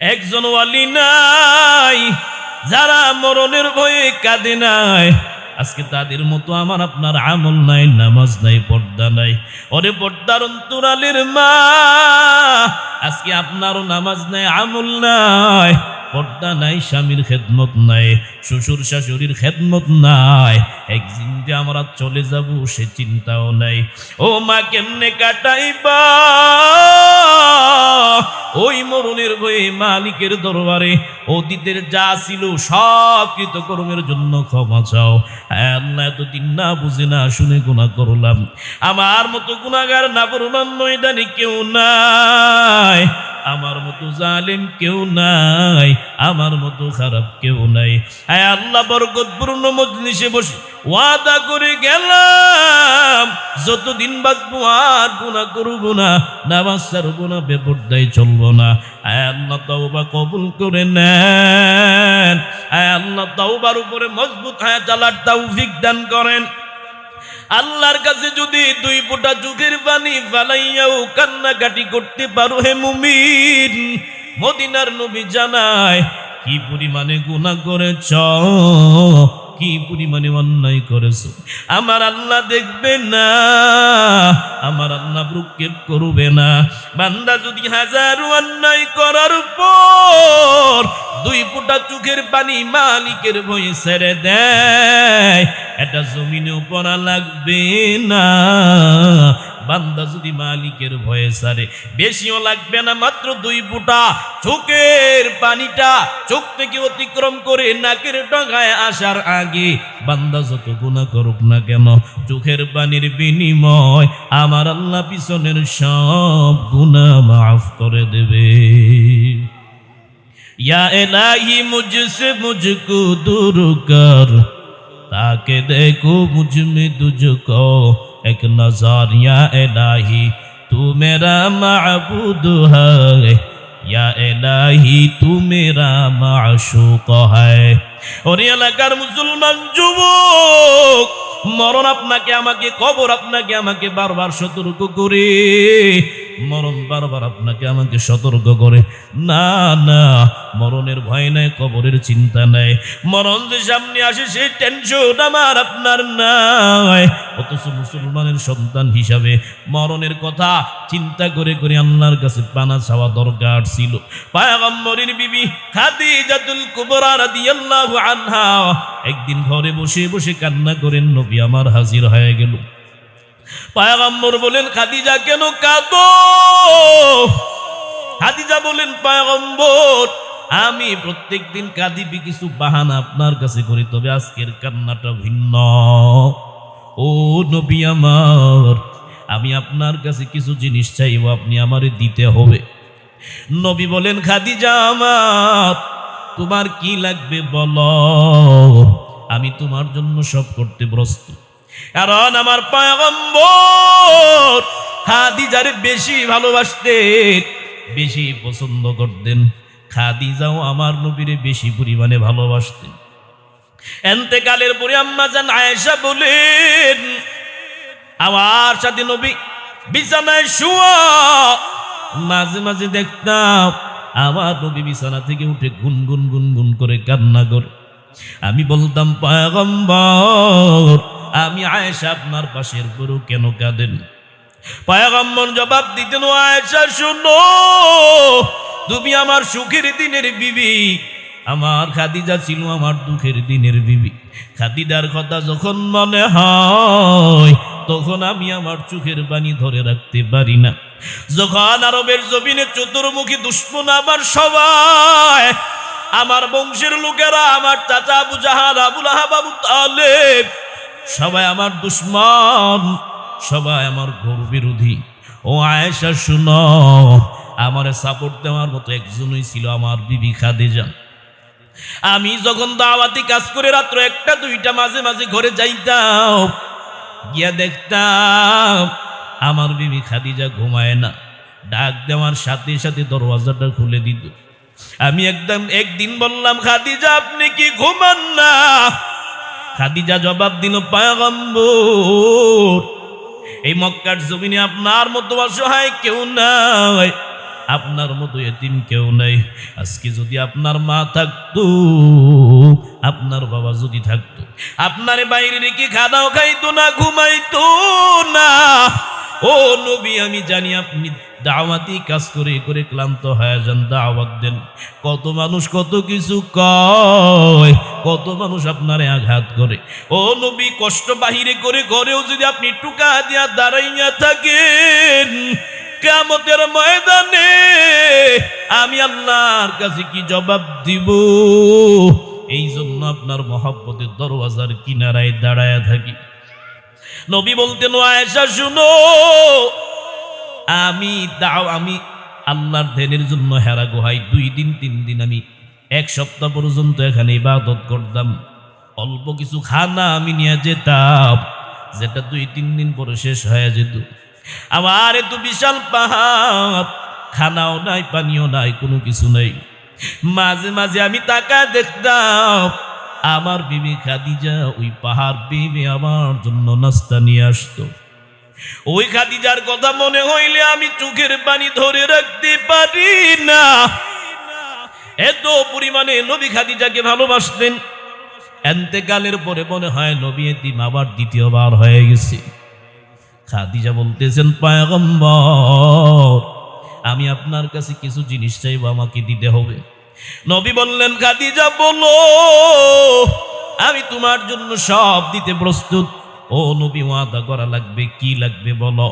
একজন ওয়ালি নাই, যারা মরণের ভয়ে কাঁদে নাই। আজকে তাদের মতো আমার আপনার আমল নাই, নামাজ নাই, পর্দা নাই। ওরে পর্দার অন্তরালের মা, আজকে আপনারও নামাজ নাই, আমল নাই। পর্দা নাই স্বামীর খেদমত নাই শ্বশুর শাশুড়ির খেদমত নাই। একদিন যে আমরা চলে যাব সে চিন্তাও নাই। ও মা কেমনে কাটাইবা? ওই মরণের ভয়ে মালিকের দরবারে অতীতের যা ছিল সব কৃতকর্মের জন্য ক্ষমা চাও। হ্যাঁ, আল্লাহ এতদিন না বুঝে না শুনে গুণা করলাম। আমার মতো গুণাগার না পরমান ময়দানে কেউ নাই। আমার মতো জালিম কেউ নাই, আমার মতো খারাপ কেউ নাই। হ্যাঁ আল্লাহ, বরকতপূর্ণ মজলিসে বসে ওয়াদা করে গেলাম, যতদিন বাঁচবো আর গুণা করব না, নামাজ ছাড়বো না, বেপরদায় চলবো না। আয় আল্লাহ, তাওবা কবুল করে নেন। আয় আল্লাহ, তাওবার উপরে মজবুত হায়া চালার তৌফিক দান করেন। আল্লাহর কাছে যদি দুই ফোঁটা যুগের পানি ফালাইয়াও কান্নাকাটি করতে পারো হে মুমিন, মদিনার নবী জানায়, কি পরিমাণে গুণা করেছ? কি পরিমাণে অন্যায় করেছ? আমার আল্লাহ দেখবে না, আমার আল্লাহ ভ্রুক্ষেপ করবে না। বান্দা যদি হাজার অন্যায় করার পর দুই ফোঁটা চোখের পানি মালিকের ভয়ে ছেড়ে দেয়, এটা জমিনেও পড়া লাগবে না। বান্দা যদি মালিকের ভয়ে সারে, বেশিও লাগবে না, মাত্র দুই ফুটা। চোখের পানিটা চোখ থেকে অতিক্রম করে নাকের ডগায় আসার আগে বান্দা যত গুণা করুক না কেন, চোখের পানির বিনিময় আমার আল্লাহ পিছনের সব গুণা মাফ করে দেবে। ইয়া الہی مجھ মুজকু مجھ কর তাকে দেখো تاکہ দুজকো এক নজরিয়া এলাহি, তু মেরা মাহবুদ হে এলাহি, তু মেরা মাশুক হরিয়ালাকার মুসলমান যুবক, মরণ আপনাকে, আমাকে, কবর আপনাকে, আমাকে বারবার সতর্ক করে। মরণ বারবার আপনাকে আমাকে সতর্ক করে। না না, মরণের ভয় নাই, কবরের চিন্তা নাই। মরণ যে সামনে আসে সেই টেনশন আমার, আপনার নাই। অথচ মুসলমানের সন্তান হিসাবে মরণের কথা চিন্তা করে করে আল্লাহর কাছে পানা চাওয়া দরকার ছিল। পায়গম্বরের বিবি খাদিজাতুল কুবরা রাদিয়াল্লাহু আনহা একদিন ঘরে বসে বসে কান্না করেন, নবী আমার হাজির হয়ে গেল। পায়গম্বর বলেন, খাদিজা কেন কাঁদো? খাদিজা বলেন, পায়গম্বর, আমি প্রত্যেক দিন কাঁদিবি কিছু বাহানা আপনার কাছে করি, তবে আজকের কান্নাটা ভিন্ন। ও নবী আমার, আমি আপনার কাছে কিছু জিনিস চাইব, আপনি আমারে দিতে হবে। নবী বলেন, খাদিজা আমার, তোমার কি লাগবে বলো? আমি তোমার জন্য সব করতে প্রস্তুত। কারণ আমার পায়গম্বর খাদিজারে বেশি ভালোবাসতেন, বেশি পছন্দ করতেন। খাদিজাও আমার নবীরে বেশি পরিমাণে ভালোবাসতেন। এন্তেকালের পরে আম্মা জান আয়েশা বলেন, আমার সাথে নবী বিছানায় শুয়া, মাঝে মাঝে দেখতাম আমার নবী বিছানা থেকে উঠে গুনগুন গুনগুন করে কান্না করে। আমি বলতাম, পায়গম্বর আমি আয়েশা আপনার পাশের গরু কেন কাঁদেন? পায়গম্বর জবাব দিতেন, "ও আয়েশা, শুনো, তুমি আমার সুখের দিনের বিবি। আমার খাদিজা ছিল আমার দুঃখের দিনের বিবি। খাদিজার কথা যখন মনে হয়, তখন আমি আমার চোখের পানি ধরে রাখতে পারি না। যখন আরবের জমিনে চতুর্মুখী দুশ্মন আমার সবাই, আমার বংশের লোকেরা, আমার চাচা আবু জাহাল, আবুল আহাব তালেব সবাই আমার দুশ্মন, সবাই আমার ঘোর বিরোধী। ও আয়েশা, শুনো, আমারে সাপোর্ট দেওয়ার মতো একজনই ছিল আমার বিবি খাদিজা। আমি যখন দাওয়াতি কাজ করে রাত্র একটা, দুইটা, মাঝে মাঝে ঘরে যাইতাম, গিয়া দেখতাম আমার বিবি খাদিজা ঘুমায় না। ডাক দেওয়ার সাথে সাথে দরওয়াজাটা খুলে দিত। আমি একদম, একদিন বললাম, খাদিজা, আপনি কি ঘুমান না? খাদিজা জবাব দিল, পায়গম্বর, এই মক্কার জমিনে আপনার মতো অসহায় কেউ নাই। আপনার মতো এতিম কেউ নাই। আজকে যদি আপনার মা থাকতো, আপনার বাবা যদি থাকতো, আপনার বাইরে রেখে খানাও খাইতো না, ঘুমাইতো না। ও নবী, আমি জানি আপনি দাওয়াতি কাজ করে করে ক্লান্ত হয়ে যান দাওয়াত দেন। কত মানুষ কত কিছু কয়, কত মানুষ আপনারে আঘাত করে। ও নবী, কষ্ট বাহিরে করে ঘরেও যদি আপনি টুকা দিয়া দাঁড়াইয়া থাকেন কেমতের ময়দানে আমি আল্লাহর কাছে কি জবাব দিব? এই জন্য আপনার মহাব্বতের দরওয়াজার কিনারায় দাঁড়ায় থাকি। নবী বলতেন আয়েশা, শুনো আমি দাও, আমি আল্লাহর ধ্যানের জন্য হেরা গুহাই দুই দিন, তিন দিন আমি এক সপ্তাহ পর্যন্ত এখানে ইবাদত করতাম। অল্প কিছু খানা আমি নিয়ে যেতাম, যেটা দুই, তিন দিন পরে শেষ হয়ে যেত। আমার এত বিশাল পাহাড়, খানাও নাই, পানিও নাই, কোনো কিছু নেই। মাঝে মাঝে আমি তাকা দেখতাম, আমার বিবি খাদিজা ওই পাহাড় বেবে আমার জন্য নাস্তা নিয়ে আসতো। ওই খাদিজার কথা মনে হইলে আমি চোখের পানি ধরে রাখতে পারি না। এত পরিমাণে নবী খাদিজাকে ভালোবাসতেন। এন্তেকালের পরে মনে হয় নবী এতিম আবার দ্বিতীয়বার হয়ে গেছে। খাদিজা বলতেছেন, পায়গম্বর, আমি আপনার কাছে কিছু জিনিস চাইব, আমাকে দিতে হবে। নবী বললেন, খাদিজা, বলো, আমি তোমার জন্য সব দিতে প্রস্তুত। ও নবী, ওয়াদা করা লাগবে, কি লাগবে বলো?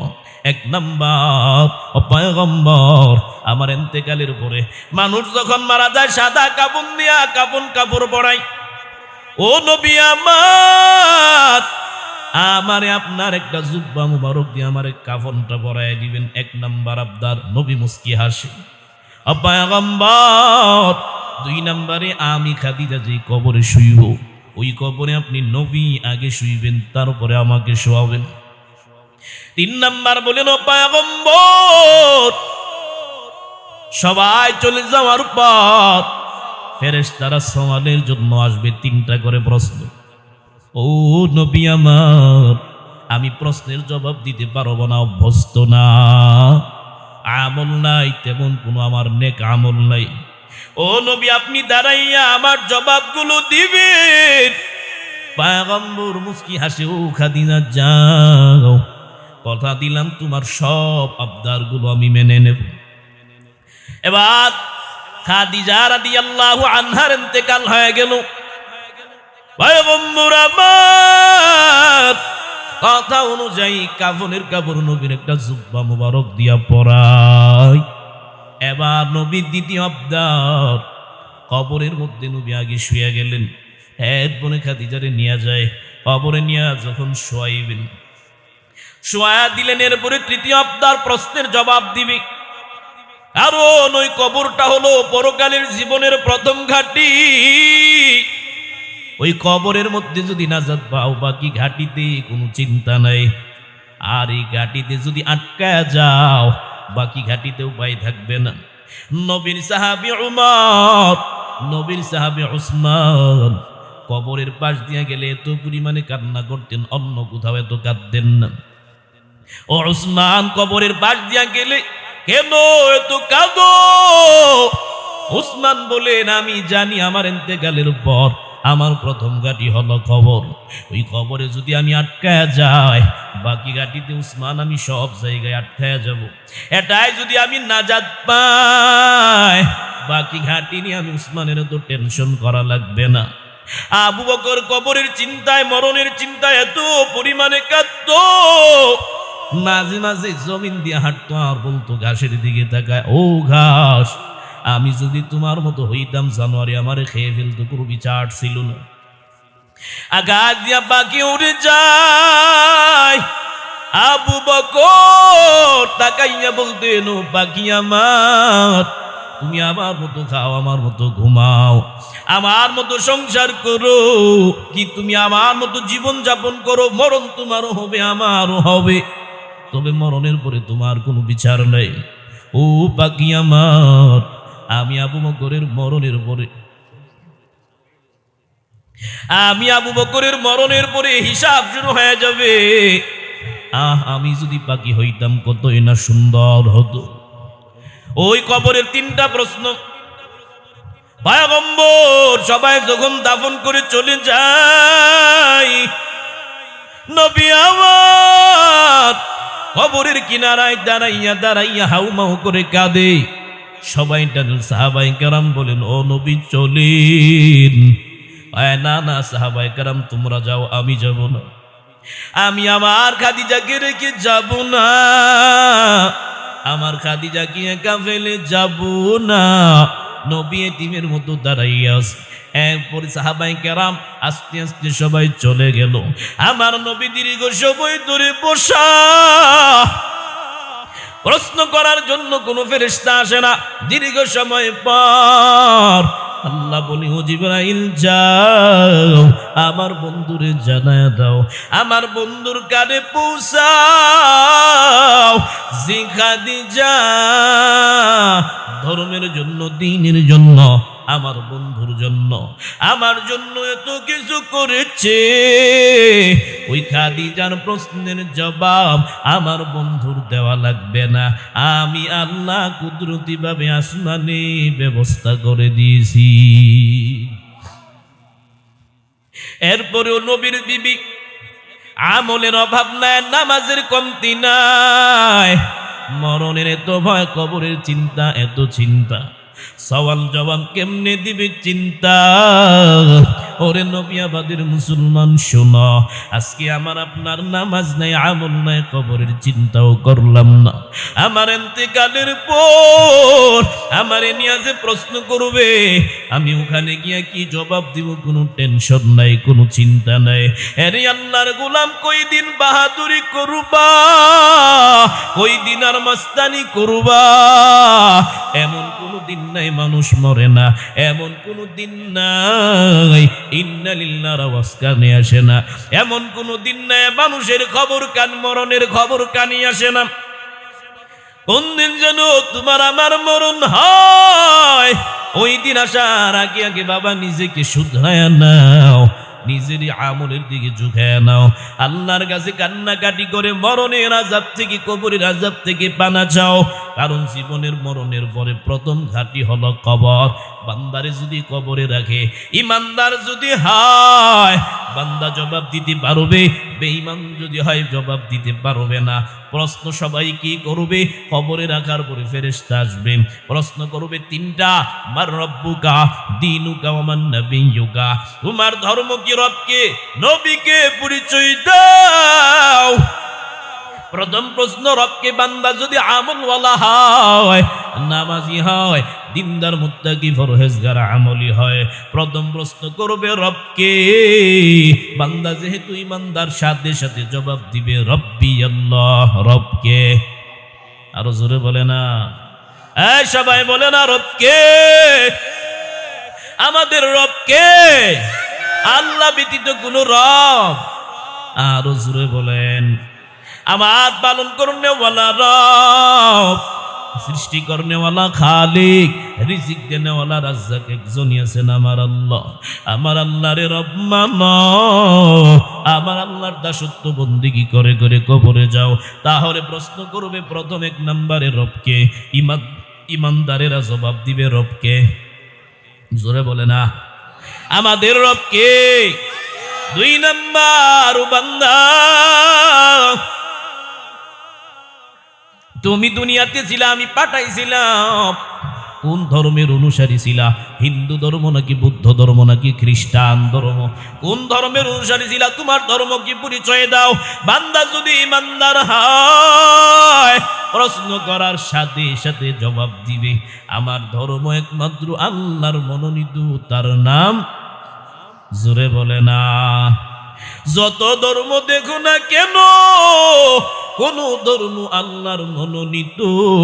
এক নাম্বার, ও পয়গম্বর, আমার এন্তেকালের উপরে মানুষ যখন মারা যায়, সাদা কাপড় দিয়া কাপড় কাপড় পরাই ও নবী আমার, আমারে আপনার একটা জুব্বা মুবারক দিয়ে আমার কাফনটা পরাই দিবেন। এক নাম্বার আবদার, নবী মুস্কি হাসে। অপায়গম্বর দুই নাম্বারে আমি খাদিজা যে কবরে শুইব। ওই কবরে আপনি নবী, আগে শুইবেন, তারপরে আমাকে শোয়াবেন। তিন নাম্বার বলেন অপায়গম্বর সবাই চলে যাওয়ার পর ফেরেস তারা সওয়ালের জন্য আসবে তিনটা করে প্রশ্ন। ও নবী আমার, আমি প্রশ্নের জবাব দিতে পারব না, অভ্যস্ত না। আমল নাই, তেমন কোনো আমার নেক আমল নাই। ও নবী, আপনি দাঁড়াইয়া আমার জবাবগুলো দিবেন। পায়গম্বর মুস্কি হাসে, ও খাদিনা যাও। কথা দিলাম তোমার সব আবদারগুলো, আমি মেনে নেব। এবার খাদিজা রাদিয়াল্লাহু আনহার ইন্তেকাল হয়ে গেল। পয়গম্বর আমার কথা অনুযায়ী কাফনের কাপড় নবীর একটা জুব্বা মুবারক দিয়া পরাই এবার নবীর দ্বিতীয় আবদার কবরের মধ্যে নবী আগে শুয়ে গেলেন। এরপরে খাদিজারে নিয়ে যায়। কবরে নিয়ে যখন শোয়াইবেন। শোয়া দিলেন, এরপরে তৃতীয় আবদার প্রশ্নের জবাব দিবে। কারণ ওই কবরটা হলো পরকালের জীবনের প্রথম ঘাটি। ওই কবরের মধ্যে যদি নাজাত পাও, বাকি ঘাটিতে কোনো চিন্তা নাই। আর এই ঘাটিতে যদি আটকা যাও বাকি ঘাটিতে উপায় থাকবে না। নবীর সাহাবি উমর, নবীর সাহাবি উসমান, কবরের পাশ দিয়ে গেলে এত পরিমাণে কান্না করতেন, অন্য কোথাও এত কাঁদতেন না। ও উসমান, কবরের পাশ দিয়া গেলে কেন এত কাঁদো? উসমান বলেন, আমি জানি আমার এতেকালের পর আমার প্রথম গাটি হলো খবর ওই খবরে যদি আমি আটকায় যাই, বাকি গাটিতে উসমান, আমি সব জায়গায় আটকায় যাব। এটাই যদি আমি নাজাদ পাই, বাকি ঘাটি নিয়ে আমি উসমানের তো টেনশন করা লাগবে না। আবু বকর কবরের চিন্তায়, মরণের চিন্তায় এত পরিমাণে কাঁদতো মাঝে মাঝে জমিন দিয়ে হাঁটতো, আর বলতো, ঘাসের দিকে তাকায়। ও ঘাস আমি যদি তোমার মতো হইতাম, জানুয়ারি আমারে খেয়ে ফেলতো, কোনো বিচার ছিল না। আঘাত দিয়া বাকি উড়ে যায়। আবু বকর তাকাইয়া বলতেন ও বাকি আমার, তুমি আমার মতো খাও, আমার মতো ঘুমাও, আমার মতো সংসার করো, কি তুমি আমার মতো জীবন যাপন করো, মরণ তোমারও হবে, আমারও হবে। তবে মরণের পরে তোমার কোনো বিচার নেই। ও বাকি আমার আমি আবু বকরের মরণের পরে, আমি আবু বকরের মরণের পরে হিসাব শুরু হয়ে যাবে। আহ, আমি যদি পাখি হইতাম, কতই না সুন্দর হতো। ওই কবরের তিনটা প্রশ্ন। পায়গম্বর সবাই যখন দাফন করে চলে যায়, নবী আমার কবরের কিনারায় দাঁড়াইয়া দাঁড়াইয়া হাউমাউ করে কাঁদে। সবাই সাহাবাই কারাম বলেন, ও নবী, চলেন। না না, সাহাবাই কারাম, তোমরা যাও, আমি যাব না। আমি আমার খাদিজাকে রেখে যাব না। আমার খাদিজাকে একা ফেলে যাব না। নবী এতিমের মতো দাঁড়াইয়া আছে। এরপরে সাহাবাই কেরাম আস্তে আস্তে সবাই চলে গেল। আমার নবী দীর্ঘ সময় ধরে বসা। প্রশ্ন করার জন্য কোনো ফেরেস্তা আসে না। দীর্ঘ সময় পর আল্লাহ বলি, ও জিব্রাইল, যাও, আমার বন্ধুরে জানায় দাও, আমার বন্ধুর কানে পৌঁছাও। জিখাদি যা, ধর্মের জন্য, দিনের জন্য আমার বন্ধুর জন্য, আমার জন্য এত কিছু করেছে। ওই খাদিজার প্রশ্নের জবাব আমার বন্ধুর দেওয়া লাগবে না। আমি আল্লাহ কুদরতি ভাবে আসমানে ব্যবস্থা করে দিয়েছি। এরপরেও নবীর বিবি আমলের অভাব নাই, নামাজের কমতি নাই। মরণের এত ভয়, কবরের চিন্তা এত চিন্তা। সওয়াল জবাব কেমনে দিবে চিন্তা? ওরে নবিয়াবাদের মুসলমান, শোনো। আজকে আমার আপনার নামাজ নাই, আমল নাই, কবরের চিন্তাও করলাম না। আমার এতেকালের পর আমার নিয়ে যে প্রশ্ন করবে, আমি ওখানে গিয়া কি জবাব দিব কোনো টেনশন নাই, কোনো চিন্তা নাই। আরে আল্লাহর গোলাম কই দিন বাহাদুরি করবা? কই দিন আর মাস্তানি করবা? এমন কোনো দিন নাই মানুষ মরে না, এমন কোনো দিন নাই। ইন্নালিল্লাহর আওয়াজ কানে আসে না। এমন কোনো দিন নাই, মানুষের খবর কান, মরণের খবর কানি আসে না। কোন দিন যেন তোমার আমার মরণ হয়? ওই দিন আসার আগে আগে বাবা নিজেকে শুধরায় নাও। নিজের আমলের দিকে ঝুঁকায় নাও। আল্লাহর কাছে কান্নাকাটি করে মরণের আজাব থেকে, কবরের আজাব থেকে পানা চাও। কারণ জীবনের মরণের পরে প্রথম ঘাটি হলো কবর। বান্দারে যদি কবরে রাখে, ইমানদার যদি হয় বান্দা জবাব দিতে পারবে, বেঈমান যদি হয় জবাব দিতে পারবে না। প্রশ্ন সবাই কি করবে? কবরে রাখার পরে ফেরেশতা আসবে প্রশ্ন করবে তিনটা, মার রব্বুকা, দিনুকা আমার নবিয়ুকা। তোমার ধর্ম কি রবকে? নবীকে পরিচয় দাও। প্রথম প্রশ্ন, রবকে বান্দা যদি আমলওয়ালা হয়, নামাজি হয়, দিনদার মুত্তাকি ফরহেজগার আমলি হয়, প্রথম প্রশ্ন করবে রবকে। বান্দা যেহেতু ইমানদার, সাথে সাথে জবাব দিবে রব্বি আল্লাহ, রবকে। আরও জোরে বলে না। সবাই বলে না, রবকে। আমাদের রবকে। আল্লাহ ব্যতীত কোন রব। আরও জোরে বলেন। আমার পালন করনেওয়ালা রব, সৃষ্টি করনেওয়ালা খালিক, রিজিক দেনেওয়ালা রাজ্জাক একজনই আছেন আমার আল্লাহ। আমার আল্লাহরে রব মান, আমার আল্লাহর দাসত্ব বন্দিগি করে করে কবরে যাও। তাহলে প্রশ্ন করবে প্রথম এক নম্বরে রবকে, ইমান, ইমানদারেরা জবাব দিবে রবকে। জোরে বলে না। আমাদের রবকে দুই নাম্বার বান্দা। তুমি দুনিয়াতে ছিলা, আমি পাঠাইছিলাম। কোন ধর্মের অনুসারী ছিলা? হিন্দু ধর্ম নাকি বুদ্ধ ধর্ম নাকি খ্রিস্টান ধর্ম? কোন ধর্মের অনুসারী ছিলা? তোমার ধর্ম কি পরিচয় দাও? বান্দা যদি ইমানদার হয়, প্রশ্ন করার সাথে সাথে জবাব দিবে, আমার ধর্ম একমাত্র আল্লাহর মনোনীত, তার নাম জোরে বলে না যত ধর্ম দেখো না কেন কোন ধর্ম আল্লাহর মনোনীত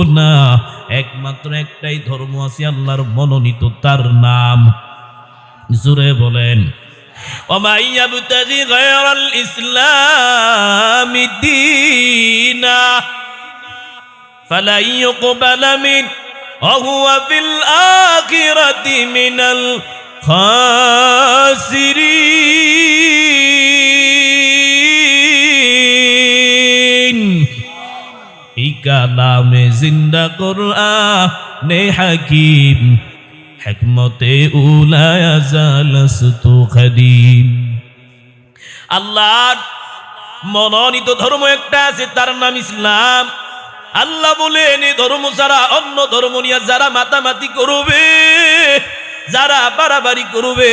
না একমাত্র একটাই ধর্ম আছে আল্লাহর মনোনীত তার নাম জোরে বলেন ومن يبتغي غير الإسلام دينا فلن يقبل منه وهو في الآخرة من الخاسرين এই কালামে জিন্দা কোরআ নে হাকিম, হেকমতে উলায়া জালাস্তু খাদিম। আল্লাহর মনোনীত ধর্ম একটা আছে, তার নাম ইসলাম। আল্লাহ বলেন এই ধর্ম ছাড়া অন্য ধর্ম নিয়ে যারা মাতামাতি করবে যারা বাড়াবাড়ি করবে,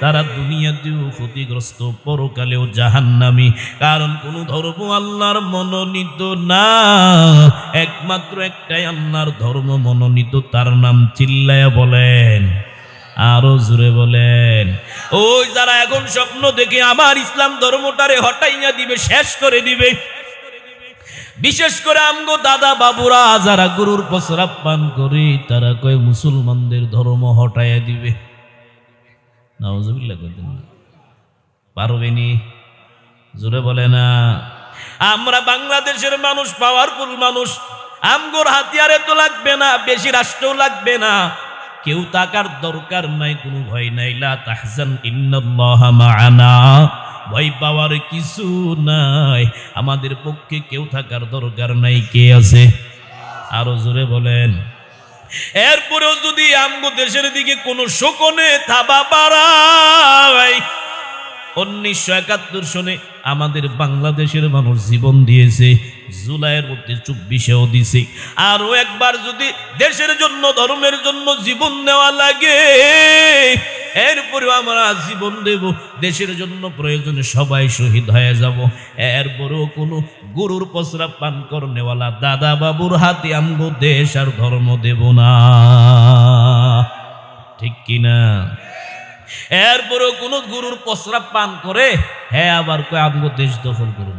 তারা দুনিয়াতেও ক্ষতিগ্রস্ত, পরকালেও জাহান্নামি। কারণ কোন ধর্ম আল্লাহর মনোনীত না। একমাত্র একটাই আল্লাহর ধর্ম মনোনীত, তার নাম চিল্লায়া বলেন, আরও জুড়ে বলেন। ওই যারা এখন স্বপ্ন দেখে আমার ইসলাম ধর্মটারে হটাইয়া দিবে, শেষ করে দিবে বিশেষ করে আমগো দাদা বাবুরা যারা গুরুর প্রস্রাব পান করে, তারা কয় মুসলমানদের ধর্ম হটাইয়া দিবে। পারবেনি জোরে বলে না। আমরা বাংলাদেশের মানুষ পাওয়ারফুল মানুষ। আমগোর হাতিয়ারে তো লাগবে না, বেশি রাষ্ট্রও লাগবে না। কেউ তাকার দরকার নাই, কোনো ভয় নাই। লা তাহজান ইন্নাল্লাহা মাআনা। ভয় পাওয়ার কিছু নাই। আমাদের পক্ষে কেউ থাকার দরকার নাই। কে আছে? আরও জোরে বলেন। এরপরেও যদি আমগো দেশের দিকে কোনো শোকনে থাবা পাড়ায় উনিশশো একাত্তর সনে আমাদের বাংলাদেশের মানুষ জীবন দিয়েছে, জুলাইয়ের মধ্যে চব্বিশেও দিছে। আরও একবার যদি দেশের জন্য, ধর্মের জন্য জীবন নেওয়া লাগে এরপরেও আমরা জীবন দেব, দেশের জন্য প্রয়োজনে সবাই শহীদ হয়ে যাব। এরপরেও কোনো গুরুর প্রস্রাব পান করনেওয়ালা দাদা বাবুর হাতে আমগো দেশ আর ধর্ম দেব না। ঠিক কিনা? এরপরেও কোন গুরুর প্রস্রাব পান করে হ্যাঁ আবার কয়, আমগো দেশ দখল করব।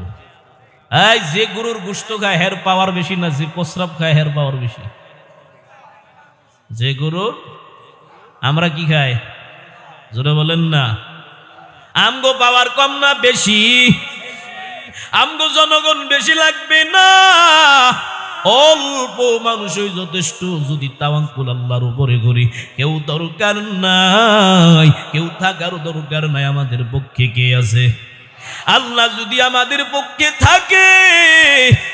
এই যে গুরুর গুস্ত খায়, হের পাওয়ার বেশি না, যে প্রস্রাব খায়, হের পাওয়ার বেশি। যে গুরু, আমরা কি খাই? জোরে বলেন না। আমগো পাওয়ার কম না বেশি? আমগো জনগণ বেশি লাগবে না? অল্প মানুষই যথেষ্ট, যদি তাওয়াঙ্কুল আল্লাহর উপরে করি। কেউ দরকার নাই, কেউ থাকার দরকার নাই আমাদের পক্ষে কে আছে? আল্লাহ যদি আমাদের পক্ষে থাকে,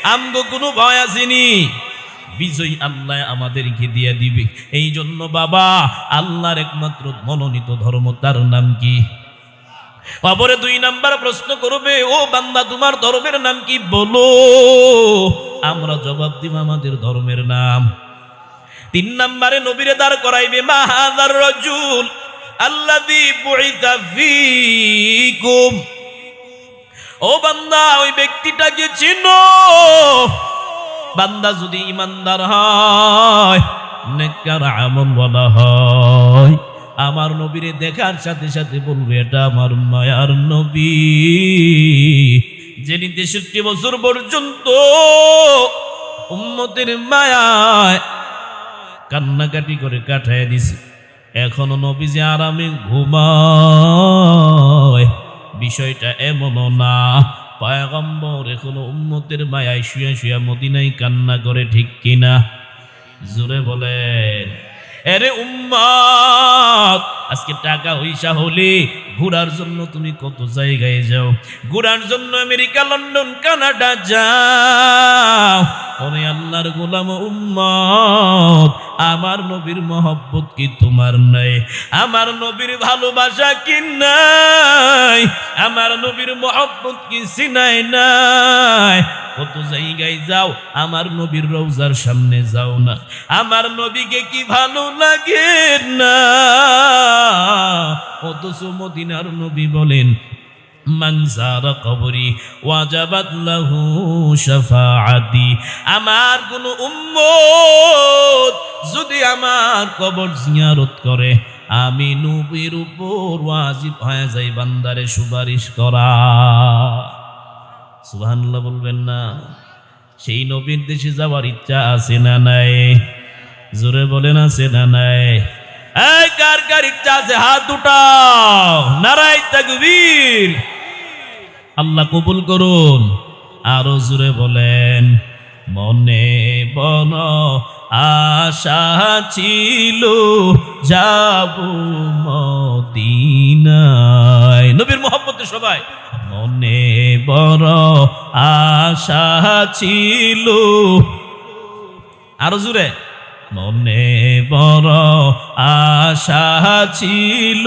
আমগো কোনো ভয় আসেনি। বিজয় আল্লাহ আমাদেরকে দিয়ে দিবে। এই জন্য বাবা, আল্লাহর একমাত্র মনোনীত ধর্ম, তার নাম কি? অপরে দুই নাম্বার প্রশ্ন করবে, ও বান্দা, তোমার ধর্মের নাম কি? বলো। আমরা জবাব দিব আমাদের ধর্মের নাম। তিন নাম্বারে নবীরে দাঁড় করাইবে মাহাদার রজুল ফীকুম। ও বান্দা, ওই ব্যক্তিটাকে চিনো বান্দা যদি ইমানদার হয়, নেককার আমল বলা হয়। আমার নবীরে দেখার সাথে সাথে বলবে, এটা আমার মায়ার নবী। যিনি তেষট্টি বছর পর্যন্ত উম্মতের মায়ায় কান্নাকাটি করে কাটায় দিছে। এখনও নবী যে আরামে ঘুমায়। বিষয়টা এমনও না পায়গম্বর এখনও উম্মতের মায়ায় শুয়ে শুয়ে মদিনায় কান্না করে ঠিক কিনা? জোরে বলেন। এরে উম্মত আজকে টাকা হইসা হলে ঘোরার জন্য তুমি কত জায়গায় যাও? ঘোরার জন্য আমেরিকা, লন্ডন, কানাডা যাও। ওরে আল্লাহর গোলাম উম্মত আমার নবীর মহব্বত কি তোমার নাই? আমার নবীর ভালোবাসা কি নাই? আমার নবীর মহব্বত কি সিনাই নাই? কত জায়গায় যাও, আমার নবীর রৌজার সামনে যাও না। আমার নবীকে কি ভালো লাগে না? অথচ মদিনার নবী বলেন মানজার কবরি, ওয়াজাবাত লাহু শাফাআতি। আমার কোন উম্মত যদি আমার কবর জিয়ারত করে, আমি নবীর উপর ওয়াজিব হয়ে যাই বান্দারে সুপারিশ করা। সুবহানাল্লাহ বলবেন না। সেই নবীর দেশে যাওয়ার ইচ্ছা আছে না নাই? জোরে বলেন আছে না নাই? এই কার কার ইচ্ছা আছে? হাত উঠাও। নারাই তাকবীর। আল্লাহ কবুল করুন। আরও জোরে বলেন, মনে বন আশা ছিল, যাব মদিনায়। নবীর মোহাম্মতে সবাই, মনে বড় আশা ছিল। আরও জুড়ে মনে বড় আশা ছিল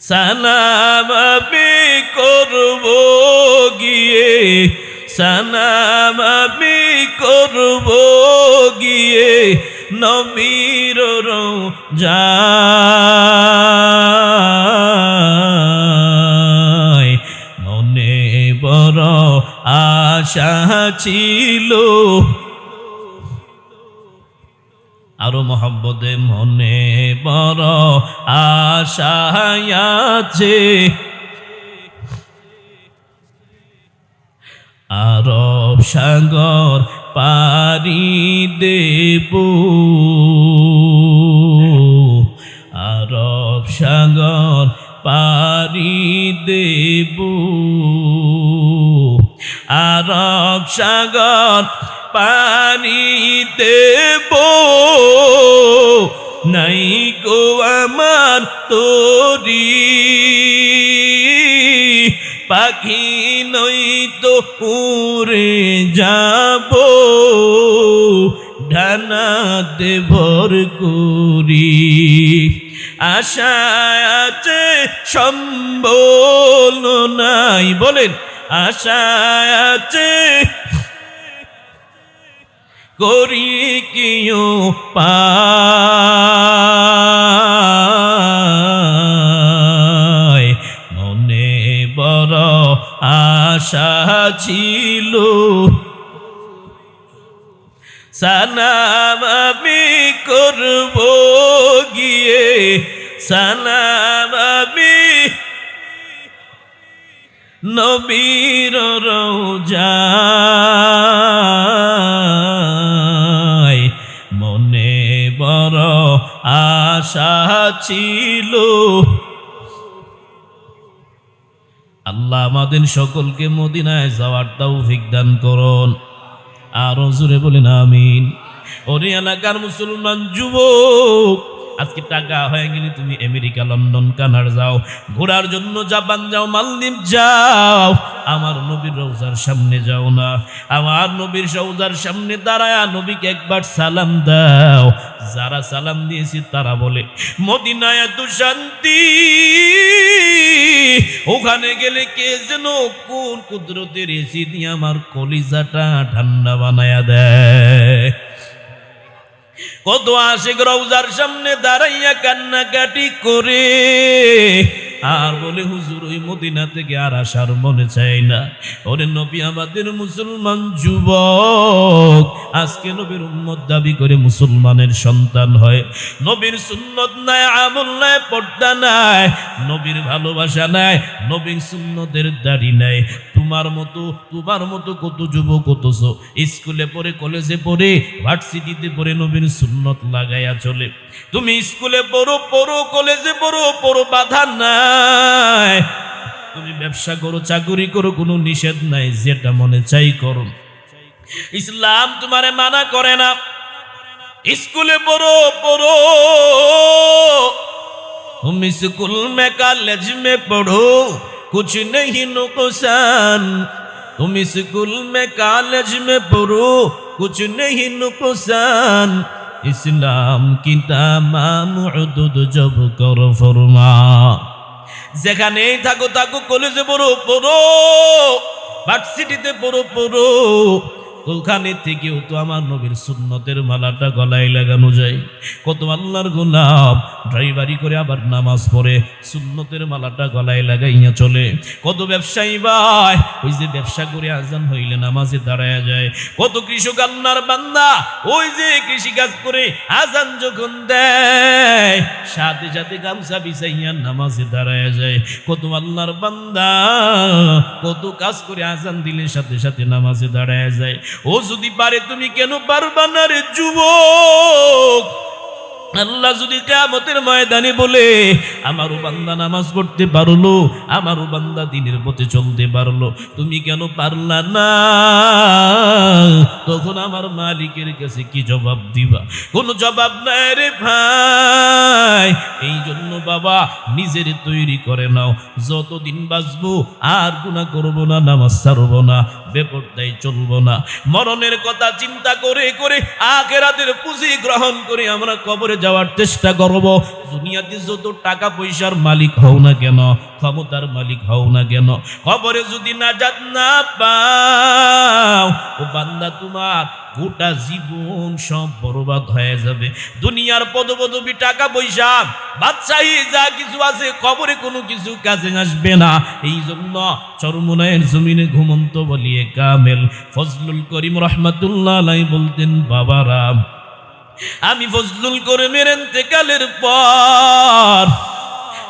সালাম আমি করব গিয়ে সালাম আমি করব গিয়ে নবীর যায় মনে বড় আশা ছিল আরও মহব্বতে মনে বড় আশা আছে। আরব সাগর পারি দেব। আরব সাগর পারি দেব। আরব সাগর পানি দেব। নাই গো আমার তোরি। পাখি নই তো উড়ে যাব ডানাতে ভর করি। আশা আছে সম্বল নাই, বলেন আশা আছে করি কিও পায়। মনে বড় আশা ছিল। সালাম আমি করব গিয়ে। সালাম আমি নবীর রোজায় আশা ছিল। আল্লাহ আমাদের সকলকে মদিনায় যাওয়ার তৌফিক দান করুন। আরও জোরে বলেন আমিন। ওরে এলাকার মুসলমান যুবক আজকে টাকা হয়ে গেলে তুমি আমেরিকা, লন্ডন কানার যাও। ঘোরার জন্য জাপান যাও, মালদ্বীপ যাও। আমার নবীর রোজার সামনে যাও না। আমার নবীর রোজার সামনে দাঁড়ায় নবীকে একবার সালাম দাও। যারা সালাম দিয়েছে তারা বলে, মদিনায় এত শান্তি। ওখানে গেলে কে যেন কোন কুদরতের এসি দিয়ে আমার কলিজাটা ঠান্ডা বানায়া দেয়? কত আশেক রৌজার সামনে দাঁড়াইয়া কান্নাকাটি করে। আর বলে, হুজুর, ওই মদিনা থেকে আর আসার মনে চাই না। ওরে নবী, আমাদের মুসলমান যুবক, আজকে নবীর উম্মত দাবি করে মুসলমানের সন্তান হয়। নবীর সুন্নত নাই, আমল নাই, পর্দা নাই, নবীর ভালোবাসা নাই, নবীর সুন্নতের দাড়ি নাই। তোমার মতো তোমার মতো কত যুবক অথচ স্কুলে পড়ে, কলেজে পড়ে, ভার্সিটিতে পড়ে নবীর সুন্নত লাগাইয়া চলে। তুমি স্কুলে পড়ো পড়ো, কলেজে পড়ো পড়ো, বাধা নাই। তুমি ব্যবসা করো, চাকরি করো, কোনো নিষেধ নাই, যেটা মনে চাই করো। ইসলাম তোমারে মানা করে না। স্কুলে পড়ো পড়ো। তুমি স্কুল মে, কলেজ মে পড়ো। कुछ नहीं नुकसान तुम स्कूल में कॉलेज में पढ़ो कुछ नहीं नुकसान इस्लाम की तमाम हुदूद जब करो फरमा যেখানেই থাকো থাকো কলেজে পড়ো পড়ো ভার্সিটিতে পড়ো পড়ো ওখানে থেকেও তো আমার নবীর সুন্নতের মালাটা গলায় লাগানো যায়। কত আল্লাহর গোলাপ, ড্রাইভারি করে আবার নামাজ পড়ে, সুন্নতের মালাটা গলায় লাগাইয়া চলে। কত ব্যবসায়ী ভাই, ওই যে ব্যবসা করে আজান হইলে নামাজে দাঁড়ায় যায়। কত কৃষক আল্লাহর বান্দা, ওই যে কৃষি কাজ করে আজান যখন দেয়, সাথে সাথে গামছা বিছাইয়া নামাজে দাঁড়ায় যায়। কত আল্লাহর বান্দা, কত কাজ করে আজান দিলে সাথে সাথে নামাজে দাঁড়ায় যায়। ও যদি পারে, তুমি কেন পারবা না রে যুবক? আল্লাহ যদি কেয়ামতের ময়দানে বলে, আমারও বান্দা নামাজ পড়তে পারল, আমারও বান্দা দিনের পথে চলতে পারল, তুমি কেন পারলা না? তখন আমার মালিকের কাছে কি জবাব দিবা? কোনো জবাব নাই রে ভাই। এই জন্য বাবা, নিজের তৈরি করে নাও। যতদিন বাঁচবো, আর গুণা করব না, নামাজ ছাড়বো না। বেপরদায় চলবো না। মরণের কথা চিন্তা করে করে আখেরাতের পুঁজি গ্রহণ করে আমরা কবরে যাওয়ার চেষ্টা করব। দুনিয়াতে যত টাকা পয়সার মালিক হও না কেন, ক্ষমতার মালিক হও না কেন কবরে যদি না নাজাত না পাও, ও বান্দা তোমার গোটা জীবন সব বরবাদ হয়ে যাবে। দুনিয়ার পদপদবি, টাকা পয়সা, বাদশাহী যা কিছু আছে কবরে কোনো কিছু কাজে আসবে না। এই জন্য চরমুনায়ের জমিনে ঘুমন্ত বলিয়ে কামেল। ফজলুল করিম রহমাতুল্লাহ বলতেন বাবারাম আমি ফজলুল করে মেরেন কালের পর,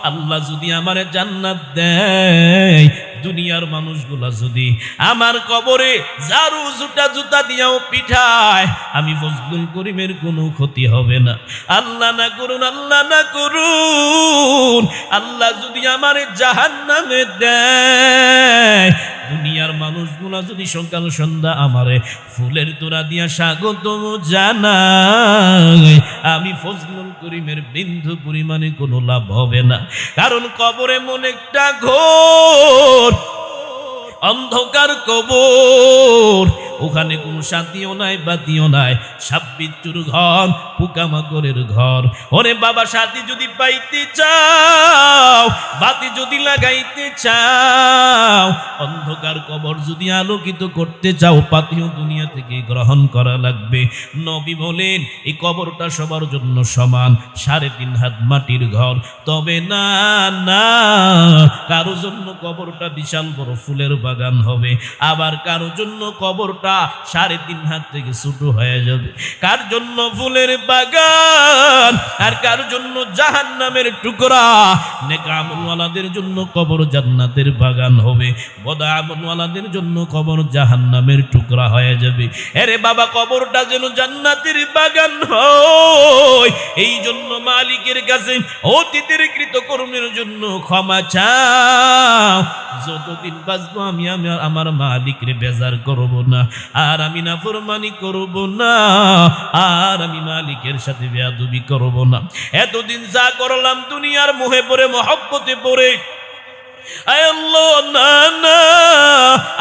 আল্লাহ যদি আমারে জান্নাত দেয়, দুনিয়ার মানুষগুলা যদি আমার কবরে জারু জুতা জুতা দিয়াও পিঠায়, আমি ফজলুল করিমের কোনো ক্ষতি হবে না। আল্লাহ না করুন, আল্লাহ না করুন, আল্লাহ যদি আমারে জাহান্নামে দেয় দুনিয়ার মানুষগুলা যদি সকাল সন্ধ্যা আমারে ফুলের তোরা দিয়া স্বাগত জানা আমি ফজলুল করিমের বিন্দু পরিমাণে কোনো লাভ হবে না। কারণ কবরে মনে একটা ঘোর অন্ধকার কবর। ওখানে কোনো শান্তিও নাই, বাতিও নাই। সাপ ঘর, পোকামাকড়ের ঘর। ওরে বাবা, সাথী যদি পাইতে চাও, বাতি যদি লাগাইতে চাও, অন্ধকার কবর যদি আলোকিত করতে চাও পাতিও দুনিয়া থেকে গ্রহণ করা লাগবে। নবী বলেন, এই কবরটা সবার জন্য সমান, সাড়ে তিন হাত মাটির ঘর। তবে না না, কারও জন্য কবরটা বিশাল বড় ফুলের বাগান হবে। আবার কারও জন্য কবরটা সাড়ে তিন হাত থেকে ছোট হয়ে যাবে। কার জন্য ফুলের বাগান? আর কার জন্য জাহান নামের টুকরা? নেকামওয়ালাদের জন্য কবর জান্নাতের বাগান হবে। বদা আমলওয়ালাদের জন্য কবর জাহান নামের টুকরা হয়ে যাবে। এরে বাবা, কবরটা যেন জান্নাতের বাগান হয়। এই জন্য মালিকের কাছে অতীতের কৃতকর্মের জন্য ক্ষমা চাও। যতদিন বাঁচবো আমি আমি আমার মালিকরে বেজার করব না। আর আমি না ফরমানি করব না। আর আমি মালিকের সাথে বেয়াদুবি করব না। এতদিন যা করলাম দুনিয়ার মোহে পড়ে, মহব্বতে পড়ে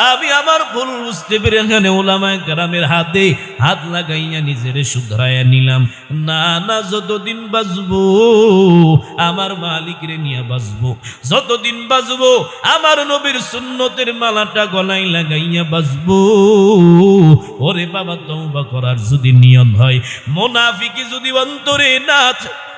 আমি আমার ভুল বুঝতে পেরে ওলামায় গ্রামের হাতে হাত লাগাইয়া নিজের শুধরাইয়া নিলাম। না না যতদিন বাঁচবো আমার মালিকরে নিয়ে বাঁচবো। যতদিন বাঁচবো আমার নবীর সুন্নতের মালাটা গলায় লাগাইয়া বাঁচবো। ওরে বাবা তওবা করার যদি নিয়ম হয় মোনাফিকি যদি অন্তরে না থাকে,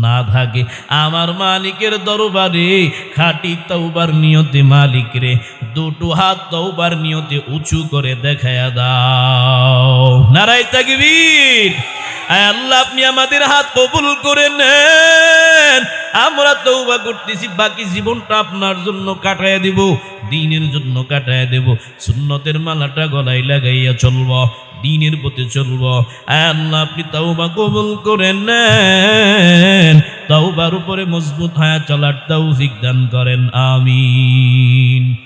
না থাকে। আমার মালিকের দরবারে খাটি তৌবার নিয়তে মালিক রে, দুটো হাত তৌবার নিয়তে উঁচু করে দেখায়া দাও। নারাই তাকবীর। আল্লাহ, আপনি আমাদের হাত কবুল করে নেন। আমরা তৌবা করতেছি, বাকি জীবনটা আপনার জন্য কাটায় দিব, দিনের জন্য কাটায় দেব। সুন্নতের মালাটা গলায় লাগাইয়া চলব। দিনের পথে চলব। আল্লাহ, আপনি তাওবা কবুল করে নেন। তাওবার উপরে মজবুত হয়ে চলার তৌফিক দান করেন। আমিন।